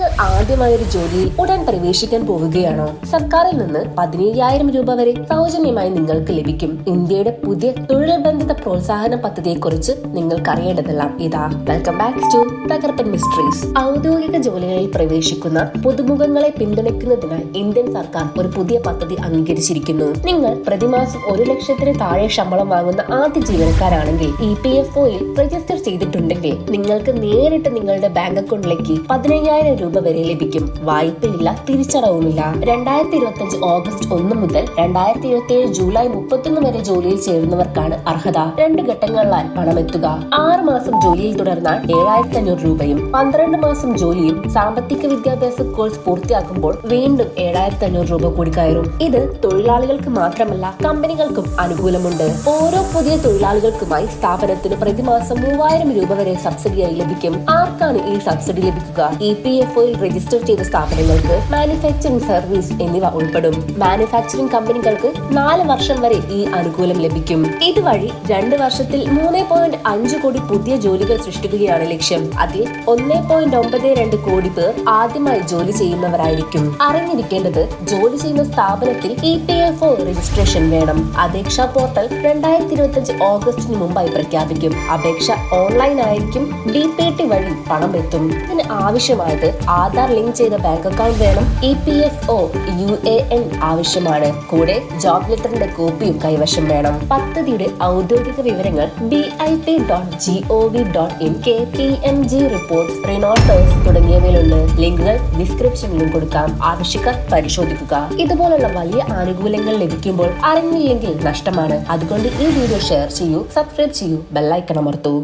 നിങ്ങൾ ആദ്യമായി ഒരു ജോലിയിൽ ഉടൻ പ്രവേശിക്കാൻ പോവുകയാണോ? സർക്കാരിൽ നിന്ന് പതിനയ്യായിരം രൂപ വരെ സൗജന്യമായി നിങ്ങൾക്ക് ലഭിക്കും. ഇന്ത്യയുടെ പുതിയ തൊഴിൽ ബന്ധിത പ്രോത്സാഹന പദ്ധതിയെ കുറിച്ച് നിങ്ങൾക്ക് അറിയേണ്ടതെല്ലാം ഇതാ. വെൽക്കം ബാക്ക് ടു തകർപ്പൻ മിസ്റ്ററീസ് ഔദ്യോഗിക ജോലികളിൽ പ്രവേശിക്കുന്ന പുതുമുഖങ്ങളെ പിന്തുണയ്ക്കുന്നതിനായി ഇന്ത്യൻ സർക്കാർ ഒരു പുതിയ പദ്ധതി അംഗീകരിച്ചിരിക്കുന്നു. നിങ്ങൾ പ്രതിമാസം ഒരു ലക്ഷത്തിന് താഴെ ശമ്പളം വാങ്ങുന്ന ആദ്യ ജീവനക്കാരാണെങ്കിൽ ഇ പി എഫ് ഒയിൽ രജിസ്റ്റർ ചെയ്തിട്ടുണ്ടെങ്കിൽ നിങ്ങൾക്ക് നേരിട്ട് നിങ്ങളുടെ ബാങ്ക് അക്കൗണ്ടിലേക്ക് പതിനയ്യായിരം രൂപ വരെ ലഭിക്കും. വായ്പയില്ല തിരിച്ചടവുമില്ല. രണ്ടായിരത്തി ഇരുപത്തി അഞ്ച് ഓഗസ്റ്റ് ഒന്ന് മുതൽ രണ്ടായിരത്തി ഇരുപത്തി ഏഴ് ജൂലൈ മുപ്പത്തൊന്ന് വരെ ജോലിയിൽ ചേരുന്നവർക്കാണ് അർഹത. രണ്ട് ഘട്ടങ്ങളിലായി പണം എത്തുക ആറ് മാസം ജോലിയിൽ തുടർന്നാൽ ഏഴായിരത്തി അഞ്ഞൂറ് രൂപയും പന്ത്രണ്ട് മാസം ജോലിയും സാമ്പത്തിക വിദ്യാഭ്യാസ കോഴ്സ് പൂർത്തിയാക്കുമ്പോൾ വീണ്ടും ഏഴായിരത്തി അഞ്ഞൂറ് രൂപ കൂടി കയറും. ഇത് തൊഴിലാളികൾക്ക് മാത്രമല്ല കമ്പനികൾക്കും അനുകൂലമുണ്ട്. ഓരോ പുതിയ തൊഴിലാളികൾക്കുമായി സ്ഥാപനത്തിന് പ്രതിമാസം മൂവായിരം രൂപ വരെ സബ്സിഡിയായി ലഭിക്കും. ആർക്കാണ് ഈ സബ്സിഡി ലഭിക്കുക? ഇ പി എഫ് ഒയിൽ രജിസ്റ്റർ ചെയ്ത സ്ഥാപനങ്ങൾക്ക് മാനുഫാക്ചറിംഗ് സർവീസ് എന്നിവ ഉൾപ്പെടും. മാനുഫാക്ചറിംഗ് കമ്പനികൾക്ക് നാല് വർഷം വരെ ഈ അനുകൂലം ലഭിക്കും. ഇതുവഴി രണ്ട് വർഷത്തിൽ മൂന്ന് പോയിന്റ് അഞ്ച് കോടി പുതിയ ജോലികൾ സൃഷ്ടിക്കുകയാണ് ലക്ഷ്യം. അതിൽ ഒന്ന് പോയിന്റ് ഒമ്പത് രണ്ട് കോടി പേർ ആദ്യമായി ജോലി ചെയ്യുന്നവരായിരിക്കും. അറിഞ്ഞിരിക്കേണ്ടത് ജോലി ചെയ്യുന്ന സ്ഥാപനത്തിൽ E P F O registration വേണം. അപേക്ഷാ പോർട്ടൽ രണ്ടായിരത്തി ഇരുപത്തി അഞ്ച് ഓഗസ്റ്റിന് മുമ്പായി പ്രഖ്യാപിക്കും. അപേക്ഷ ഓൺലൈൻ ആയിരിക്കും. ഡി പി ടി വഴി പണം എത്തും. ഇതിന് ആവശ്യമായത് ആധാർ ലിങ്ക് ചെയ്ത ബാങ്ക് അക്കൗണ്ട് വേണം. E P F O U A N ആവശ്യമാണ്. കൂടെ ജോബ് ലെറ്ററിന്റെ കോപ്പിയും കൈവശം വേണം. പദ്ധതിയുടെ ഔദ്യോഗിക വിവരങ്ങൾ B I P dot G O V dot in K P M G reports റിനോട്ടേഴ്സ് തുടങ്ങിയവയിലുണ്ട്. ലിങ്കുകൾ ഡിസ്ക്രിപ്ഷനിലും കൊടുക്കാം. ആവശ്യക്കാർ പരിശോധിക്കുക. ഇതുപോലുള്ള വലിയ ആനുകൂല്യങ്ങൾ ലഭിക്കുമ്പോൾ അറിഞ്ഞില്ലെങ്കിൽ നഷ്ടമാണ്. അതുകൊണ്ട് ഈ വീഡിയോ ഷെയർ ചെയ്യൂ സബ്സ്ക്രൈബ് ചെയ്യൂ ബെല്ലൈക്കൺ അമർത്തൂ.